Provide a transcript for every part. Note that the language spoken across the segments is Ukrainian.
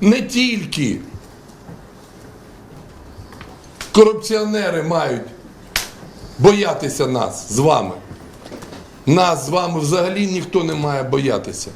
не тільки корупціонери мають боятися нас з вами. Нас з вами взагалі ніхто не має боятися.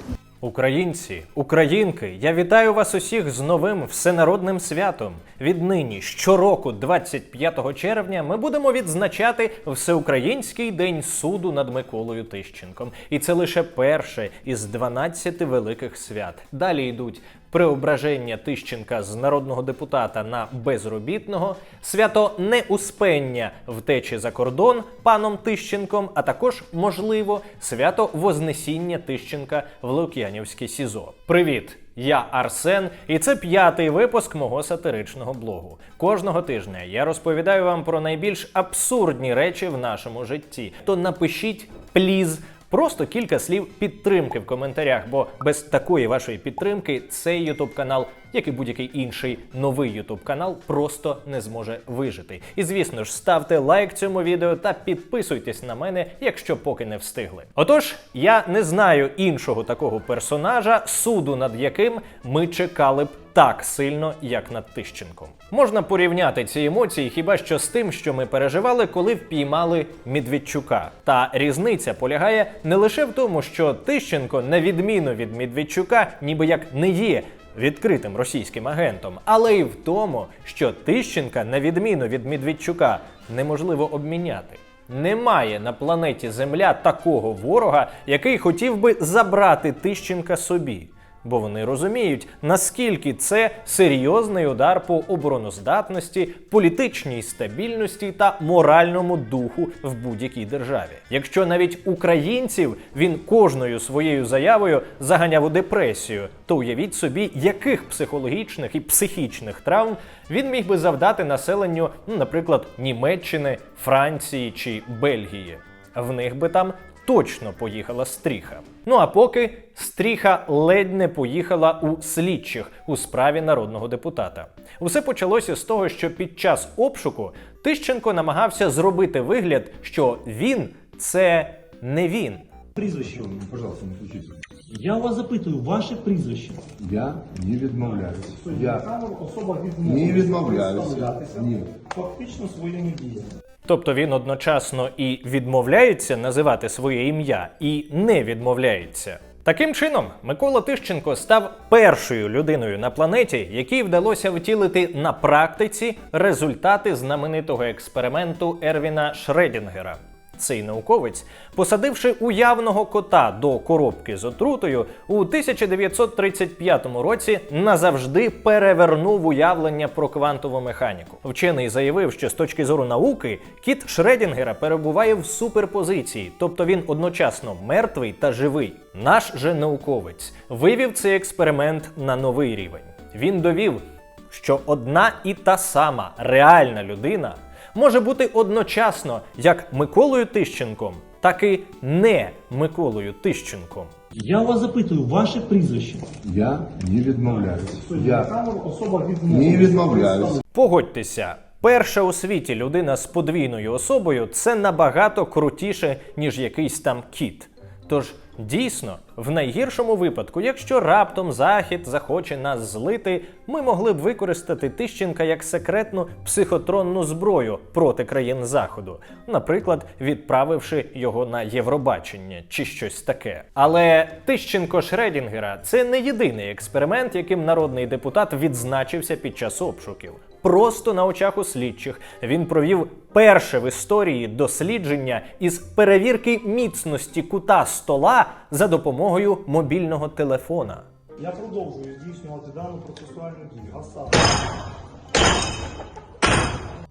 Українці, українки, я вітаю вас усіх з новим всенародним святом. Віднині щороку, 25 червня, ми будемо відзначати Всеукраїнський день суду над Миколою Тищенком. І це лише перше із 12 великих свят. Далі йдуть преображення Тищенка з народного депутата на безробітного, свято неуспення втечі за кордон паном Тищенком, а також, можливо, свято Вознесіння Тищенка в Лук'янівське СІЗО. Привіт! Я Арсен, і це п'ятий випуск мого сатиричного блогу. Кожного тижня я розповідаю вам про найбільш абсурдні речі в нашому житті. То напишіть пліз Просто кілька слів підтримки в коментарях, бо без такої вашої підтримки цей ютуб канал, як і будь-який інший новий ютуб канал, просто не зможе вижити. І звісно ж, ставте лайк цьому відео та підписуйтесь на мене, якщо поки не встигли. Отож, я не знаю іншого такого персонажа, суду над яким ми чекали б так сильно, як над Тищенком. Можна порівняти ці емоції хіба що з тим, що ми переживали, коли впіймали Медведчука. Та різниця полягає не лише в тому, що Тищенко, на відміну від Медведчука, ніби як не є відкритим російським агентом, але й в тому, що Тищенка, на відміну від Медведчука, неможливо обміняти. Немає на планеті Земля такого ворога, який хотів би забрати Тищенка собі. Бо вони розуміють, наскільки це серйозний удар по обороноздатності, політичній стабільності та моральному духу в будь-якій державі. Якщо навіть українців він кожною своєю заявою заганяв у депресію, то уявіть собі, яких психологічних і психічних травм він міг би завдати населенню, ну, наприклад, Німеччини, Франції чи Бельгії. В них би там точно поїхала стріха. Ну а поки стріха ледь не поїхала у слідчих у справі народного депутата. Усе почалося з того, що під час обшуку Тищенко намагався зробити вигляд, що він це не він. Прізвище. Пожалуйста, не включите. Я вас запитую, ваше прізвище. Я не відмовляюсь. На Я особа не відмовилася відмовляюсь. представлятися Ні. фактично своїми діями. Тобто він одночасно і відмовляється називати своє ім'я, і не відмовляється. Таким чином, Микола Тищенко став першою людиною на планеті, якій вдалося втілити на практиці результати знаменитого експерименту Ервіна Шредінгера. Цей науковець, посадивши уявного кота до коробки з отрутою, у 1935 році назавжди перевернув уявлення про квантову механіку. Вчений заявив, що з точки зору науки кіт Шредінгера перебуває в суперпозиції, тобто він одночасно мертвий та живий. Наш же науковець вивів цей експеримент на новий рівень. Він довів, що одна і та сама реальна людина може бути одночасно як Миколою Тищенком, так і не Миколою Тищенком. Я вас запитую, ваше прізвище. Я не відмовляюся. Я камеру особа не відмовляюся. Погодьтеся, перша у світі людина з подвійною особою це набагато крутіше, ніж якийсь там кіт. Тож дійсно, в найгіршому випадку, якщо раптом Захід захоче нас злити, ми могли б використати Тищенка як секретну психотронну зброю проти країн Заходу, наприклад, відправивши його на Євробачення чи щось таке. Але Тищенко Шредінгера це не єдиний експеримент, яким народний депутат відзначився під час обшуків. Просто на очах у слідчих він провів перше в історії дослідження із перевірки міцності кута стола за допомогою мобільного телефона. Я продовжую здійснювати дану процесуальну дію. А саме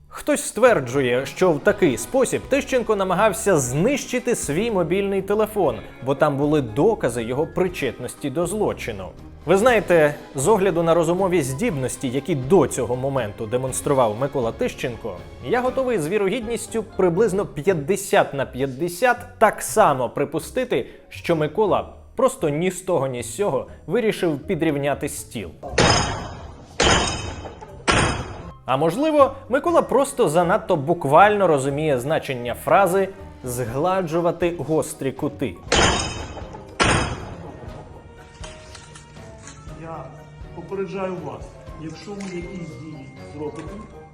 Хтось стверджує, що в такий спосіб Тищенко намагався знищити свій мобільний телефон, бо там були докази його причетності до злочину. Ви знаєте, з огляду на розумові здібності, які до цього моменту демонстрував Микола Тищенко, я готовий з вірогідністю приблизно 50 на 50 так само припустити, що Микола просто ні з того, ні з сього вирішив підрівняти стіл. А можливо, Микола просто занадто буквально розуміє значення фрази згладжувати гострі кути. Попереджаю вас, якщо ви якісь дії зробите,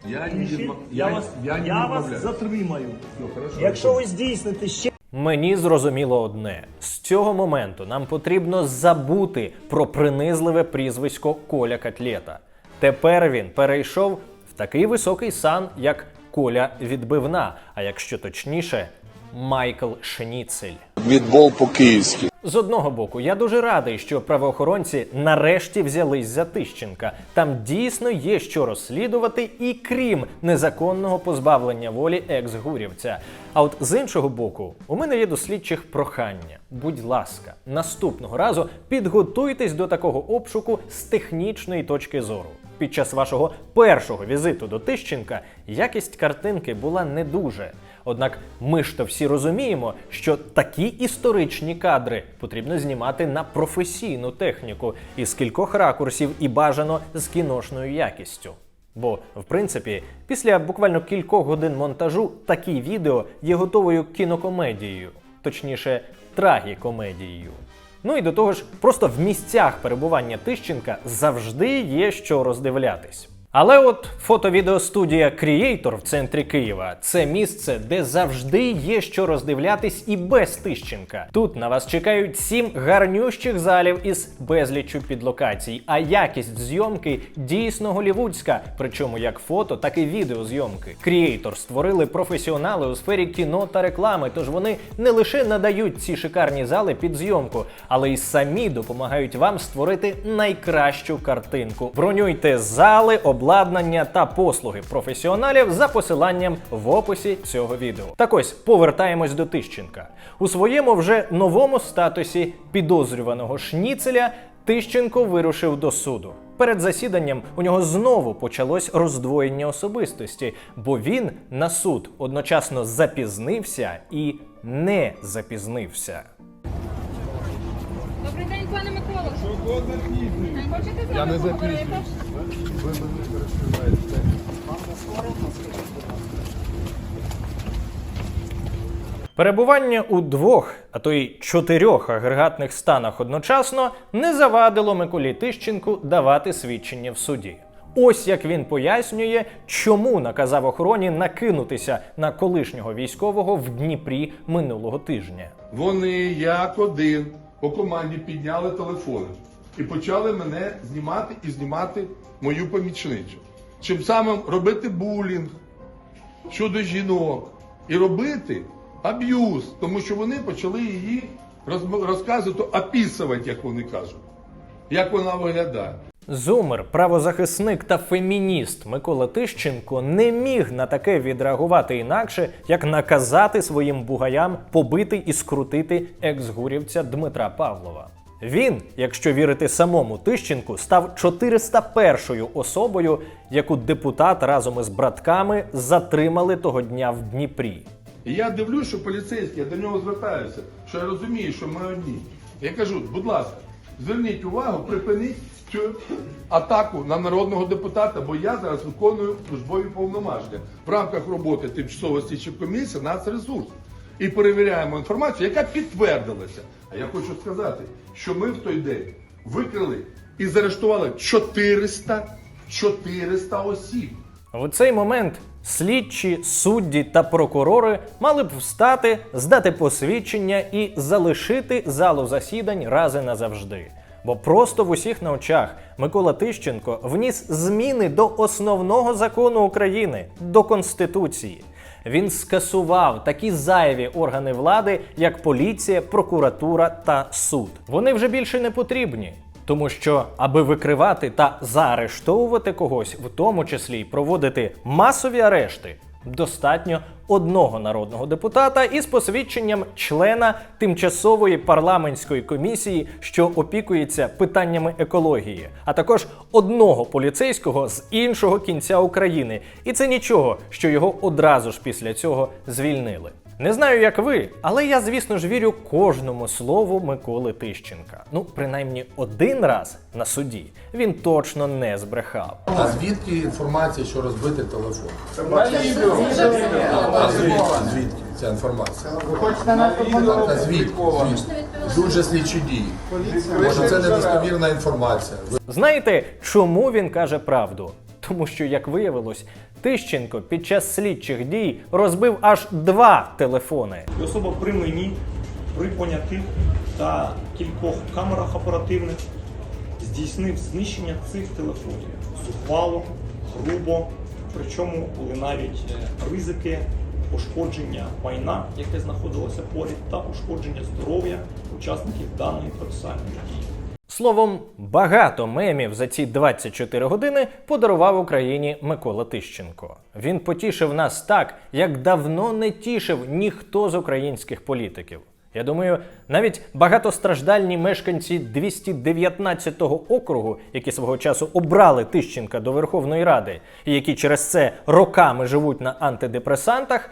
Я не інші, відмов- я, я- вас, я не вас затримаю. Все, хорошо. Якщо ви здійсните ще Мені зрозуміло одне: з цього моменту нам потрібно забути про принизливе прізвисько Коля Котлета. Тепер він перейшов в такий високий сан, як Коля Відбивна, а якщо точніше, Майкл Шніцель. Відбол по-київськи. З одного боку, я дуже радий, що правоохоронці нарешті взялись за Тищенка. Там дійсно є що розслідувати, і крім незаконного позбавлення волі екс-гурівця. А от з іншого боку, у мене є до слідчих прохання. Будь ласка, наступного разу підготуйтесь до такого обшуку з технічної точки зору. Під час вашого першого візиту до Тищенка якість картинки була не дуже. Однак ми ж то всі розуміємо, що такі історичні кадри потрібно знімати на професійну техніку із кількох ракурсів і бажано з кіношною якістю. Бо, в принципі, після буквально кількох годин монтажу такі відео є готовою кінокомедією, точніше, трагікомедією. Ну і до того ж, просто в місцях перебування Тищенка завжди є що роздивлятись. Але от фото-відеостудія Creator в центрі Києва це місце, де завжди є що роздивлятись і без Тищенка. Тут на вас чекають сім гарнющих залів із безліччю підлокацій, а якість зйомки дійсно голівудська, причому як фото, так і відеозйомки. Creator створили професіонали у сфері кіно та реклами, тож вони не лише надають ці шикарні зали під зйомку, але й самі допомагають вам створити найкращу картинку. Бронюйте зали, обладнання та послуги професіоналів за посиланням в описі цього відео. Так ось повертаємось до Тищенка. У своєму вже новому статусі підозрюваного шніцеля Тищенко вирушив до суду. Перед засіданням у нього знову почалось роздвоєння особистості, бо він на суд одночасно запізнився і не запізнився. Добрий день, пане Микола. Хочете з нами поговорити? Перебування у двох, а то й чотирьох агрегатних станах одночасно не завадило Миколі Тищенку давати свідчення в суді. Ось як він пояснює, чому наказав охороні накинутися на колишнього військового в Дніпрі минулого тижня. Вони як один по команді підняли телефони і почали мене знімати і знімати мою помічницю. Чим самим робити булінг щодо жінок і робити аб'юз, тому що вони почали її розказувати, описувати, як вони кажуть, як вона виглядає. Зумер, правозахисник та фемініст Микола Тищенко не міг на таке відреагувати інакше, як наказати своїм бугаям побити і скрутити екс-гурівця Дмитра Павлова. Він, якщо вірити самому Тищенку, став 401-ю особою, яку депутат разом із братками затримали того дня в Дніпрі. Я дивлюсь, що поліцейські, я до нього звертаюся, що я розумію, що ми одні. Я кажу, будь ласка, зверніть увагу, припиніть цю атаку на народного депутата, бо я зараз виконую службові повноваження в рамках роботи тимчасової слідчої комісії Нацресурс. І перевіряємо інформацію, яка підтвердилася. А я хочу сказати, що ми в той день викрили і заарештували 400, 400 осіб. В цей момент слідчі, судді та прокурори мали б встати, здати посвідчення і залишити залу засідань рази назавжди. Бо просто в усіх на очах Микола Тищенко вніс зміни до основного закону України до Конституції. Він скасував такі зайві органи влади, як поліція, прокуратура та суд. Вони вже більше не потрібні. Тому що, аби викривати та заарештовувати когось, в тому числі й проводити масові арешти, достатньо одного народного депутата із посвідченням члена тимчасової парламентської комісії, що опікується питаннями екології, а також одного поліцейського з іншого кінця України. І це нічого, що його одразу ж після цього звільнили. Не знаю, як ви, але я, звісно ж, вірю кожному слову Миколи Тищенка. Ну, принаймні один раз на суді він точно не збрехав. А звідки інформація, що розбитий телефон? А звідки? Звідки ця інформація? А звідки? Звідки? Дуже слідчі дії. Може, це недостовірна інформація. Ви Знаєте, чому він каже правду? Тому що, як виявилось, Тищенко під час слідчих дій розбив аж два телефони. Особа при мені, при понятих та кількох камерах оперативних здійснив знищення цих телефонів зухвало, грубо, причому були навіть е, ризики пошкодження майна, яке знаходилося поряд, та пошкодження здоров'я учасників даної процесуальної дії. Словом, багато мемів за ці 24 години подарував Україні Микола Тищенко. Він потішив нас так, як давно не тішив ніхто з українських політиків. Я думаю, навіть багатостраждальні мешканці 219-го округу, які свого часу обрали Тищенка до Верховної Ради, і які через це роками живуть на антидепресантах,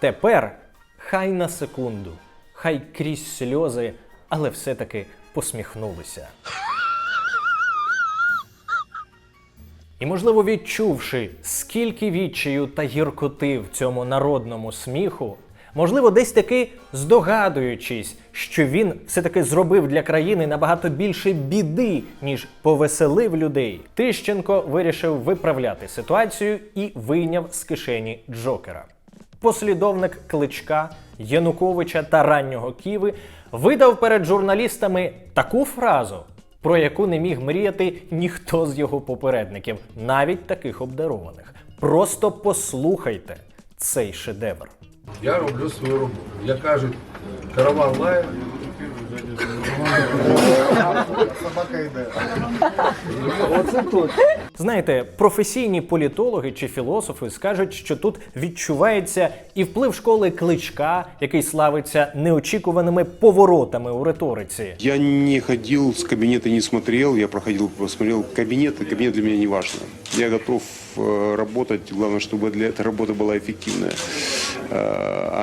тепер хай на секунду, хай крізь сльози, але все-таки посміхнулися. І, можливо, відчувши, скільки відчаю та гіркоти в цьому народному сміху, можливо, десь таки здогадуючись, що він все-таки зробив для країни набагато більше біди, ніж повеселив людей, Тищенко вирішив виправляти ситуацію і вийняв з кишені Джокера. Послідовник Кличка, Януковича та раннього Ківи видав перед журналістами таку фразу, про яку не міг мріяти ніхто з його попередників, навіть таких обдарованих. Просто послухайте цей шедевр. Я роблю свою роботу. Я кажуть, караван лає. Знаєте, професійні політологи чи філософи скажуть, що тут відчувається і вплив школи кличка, який славиться неочікуваними поворотами у риториці. Я не ходил с кабинета, не смотрел, я проходил, посмотрел кабинет, и кабинет для меня не важно. Я готов э, работать, главное, чтобы для этой работы была эффективная, э,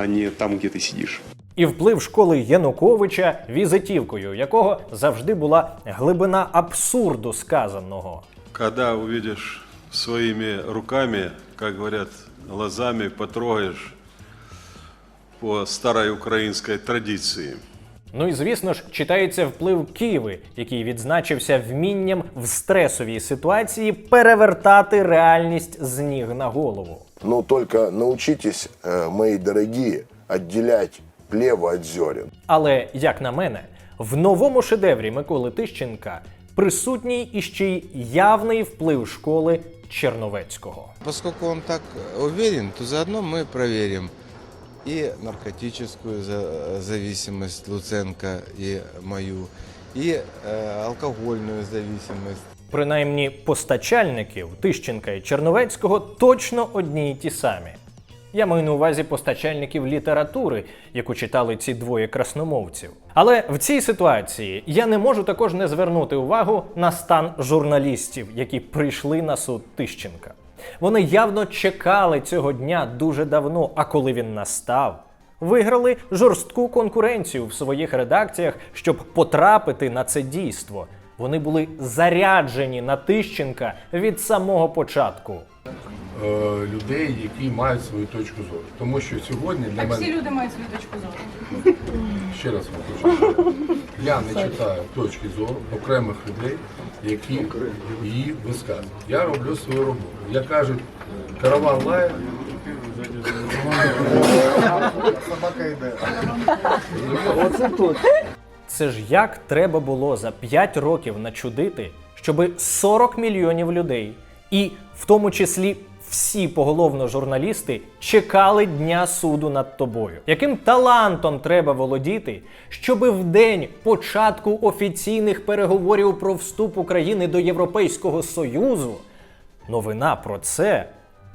а не там, где ты сидишь. І вплив школи Януковича, візитівкою якого завжди була глибина абсурду сказаного. Когда увидишь своими руками, как говорят, глазами потрогаешь по старой украинской традиции. Ну і звісно ж, читається вплив Києви, який відзначився вмінням в стресовій ситуації перевертати реальність з ніг на голову. Но только научитесь, э, мои дорогие, отделять от зерен. Але, як на мене, в новому шедеврі Миколи Тищенка присутній іще й явний вплив школи Черновецького. Поскольку он так уверен, то заодно мы проверим и наркотическую за- зависимость Луценко и мою, и э, алкогольную зависимость. Принаймні, постачальників Тищенка і Черновецького точно одні й ті самі. Я маю на увазі постачальників літератури, яку читали ці двоє красномовців. Але в цій ситуації я не можу також не звернути увагу на стан журналістів, які прийшли на суд Тищенка. Вони явно чекали цього дня дуже давно, а коли він настав, виграли жорстку конкуренцію в своїх редакціях, щоб потрапити на це дійство. Вони були заряджені на Тищенка від самого початку. Е, людей, які мають свою точку зору. Тому що сьогодні для Так всі люди мають свою точку зору. ще раз вам хочу сказати, я не читаю точки зору окремих людей, які її висказують. Я роблю свою роботу. Я кажуть, караван лає. Собака йде. Це ж як треба було за 5 років начудити, щоби 40 мільйонів людей, і в тому числі всі поголовно журналісти, чекали дня суду над тобою. Яким талантом треба володіти, щоби в день початку офіційних переговорів про вступ України до Європейського Союзу новина про це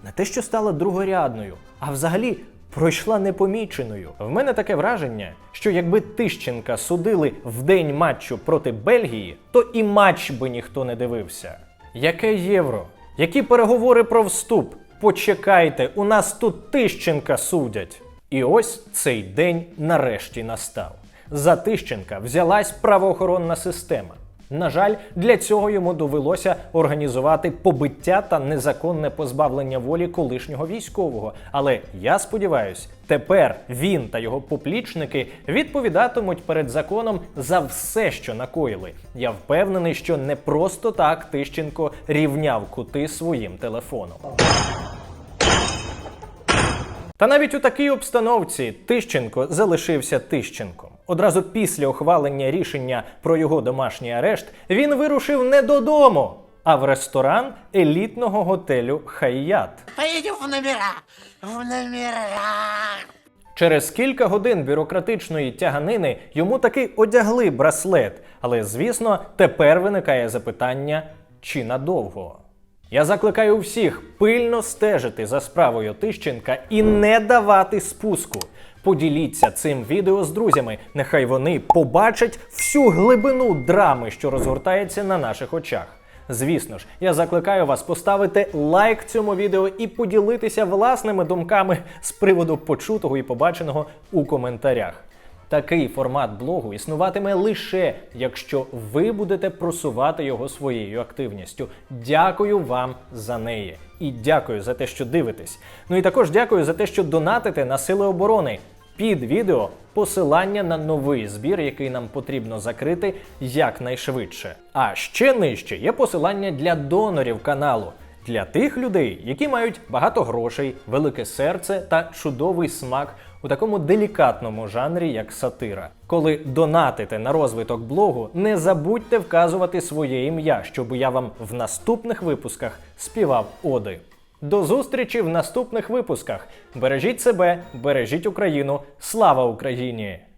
не те, що стала другорядною, а взагалі пройшла непоміченою. В мене таке враження, що якби Тищенка судили в день матчу проти Бельгії, то і матч би ніхто не дивився. Яке євро? Які переговори про вступ? Почекайте, у нас тут Тищенка судять. І ось цей день нарешті настав. За Тищенка взялась правоохоронна система. На жаль, для цього йому довелося організувати побиття та незаконне позбавлення волі колишнього військового. Але я сподіваюся, тепер він та його поплічники відповідатимуть перед законом за все, що накоїли. Я впевнений, що не просто так Тищенко рівняв кути своїм телефоном. Та навіть у такій обстановці Тищенко залишився Тищенком. Одразу після ухвалення рішення про його домашній арешт він вирушив не додому, а в ресторан елітного готелю Хайят. Поедем в номера. В номера. Через кілька годин бюрократичної тяганини йому таки одягли браслет, але звісно, тепер виникає запитання: чи надовго? Я закликаю всіх пильно стежити за справою Тищенка і не давати спуску. Поділіться цим відео з друзями. Нехай вони побачать всю глибину драми, що розгортається на наших очах. Звісно ж, я закликаю вас поставити лайк цьому відео і поділитися власними думками з приводу почутого і побаченого у коментарях. Такий формат блогу існуватиме лише якщо ви будете просувати його своєю активністю. Дякую вам за неї. І дякую за те, що дивитесь. Ну і також дякую за те, що донатите на сили оборони. Під відео посилання на новий збір, який нам потрібно закрити якнайшвидше. А ще нижче є посилання для донорів каналу. Для тих людей, які мають багато грошей, велике серце та чудовий смак у такому делікатному жанрі, як сатира. Коли донатите на розвиток блогу, не забудьте вказувати своє ім'я, щоб я вам в наступних випусках співав оди. До зустрічі в наступних випусках. Бережіть себе, бережіть Україну. Слава Україні!